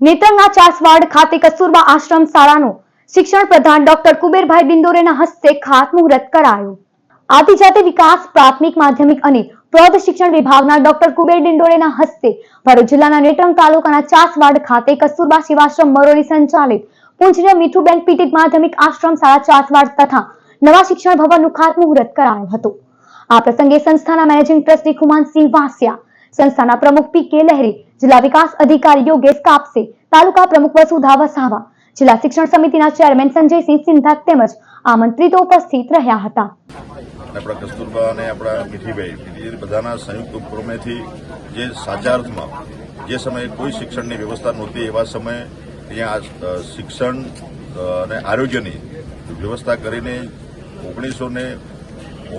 નેત્રંગના ચાસવાડ ખાતે કસ્તુરબા આશ્રમ શાળાનું શિક્ષણ પ્રધાન ડોક્ટર કુબેરભાઈ બિંદોરેના હસ્તે ખાતમુહૂર્ત કરાયું. આદિજાતિ વિકાસ, પ્રાથમિક, માધ્યમિક અને પ્રૌઢ શિક્ષણ વિભાગના ડોક્ટર કુબેર ડિંડોરેના હસ્તે ભરૂચ જિલ્લાના નેત્રંગ તાલુકાના ચાસવાડ ખાતે કસ્તુરબા શિવાશ્રમ મરોળી સંચાલિત પૂજ્ય મીઠુબેન પીટિત માધ્યમિક આશ્રમ શાળા ચાસવાડ તથા નવા શિક્ષણ ભવનનું ખાતમુહૂર્ત કરાયું હતું. આ પ્રસંગે સંસ્થાના મેનેજિંગ ટ્રસ્ટી ખુમાનસિંહ વાસિયા સંસ્થાના પ્રમુખ પી કે લહેરી, જિલ્લા વિકાસ અધિકારી યોગેશ કાપસે, તાલુકા પ્રમુખ વસુધા વસાવા, જિલ્લા શિક્ષણ સમિતિના ચેરમેન સંજયસિંહ સિંધા તેમજ આમંત્રિતો ઉપસ્થિત રહ્યા હતા. આપણા કસ્તુરબા અને આપણા મીઠીભાઈ બધાના સંયુક્ત ઉપક્રમેથી જે સાચા અર્થમાં જે સમયે કોઈ શિક્ષણની વ્યવસ્થા નહોતી, એવા સમયે અહીંયા શિક્ષણ અને આરોગ્યની વ્યવસ્થા કરીને ઓગણીસો ને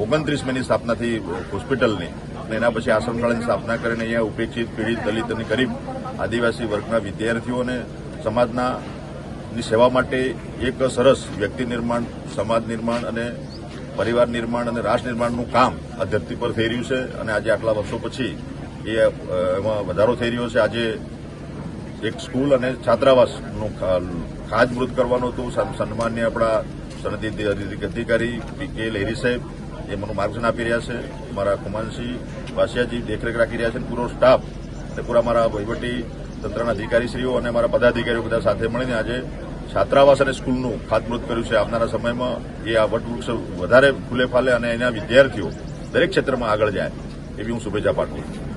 ઓગણત્રીસમીની સ્થાપનાથી હોસ્પિટલની અને એના પછી આશ્રમશાળાની સ્થાપના કરીને અહીંયા ઉપેક્ષિત પીડિત દલિત અને ગરીબ આદિવાસી વર્ગના વિદ્યાર્થીઓને સમાજના સેવા માટે એક સરસ વ્યક્તિ નિર્માણ, સમાજ નિર્માણ અને પરિવાર નિર્માણ અને રાષ્ટ્ર નિર્માણનું કામ આ ધરતી પર થઈ રહ્યું છે અને આજે આટલા વર્ષો પછી એ એમાં વધારો થઈ રહ્યો છે. આજે એક સ્કૂલ અને છાત્રાવાસનું ખાજમૃત કરવાનું હતું. સન્માનની આપણા સનદી અધિકારી પી કે લહેરી સાહેબ એ મને માર્ગદર્શન આપી રહ્યા છે. મારા કુમાનસિંહ વાસિયાજી દેખરેખ રાખી રહ્યા છે પૂરો સ્ટાફ અને પૂરા મારા વહીવટી તંત્રના અધિકારીશ્રીઓ અને મારા પદાધિકારીઓ બધા સાથે મળીને આજે છાત્રાવાસ અને સ્કૂલનું ખાતમુહૂર્ત કર્યું છે. આવનારા સમયમાં એ આ વટવૃક્ષ વધારે ફૂલે ફાલે અને એના વિદ્યાર્થીઓ દરેક ક્ષેત્રમાં આગળ જાય એવી હું શુભેચ્છા પાઠવું છું.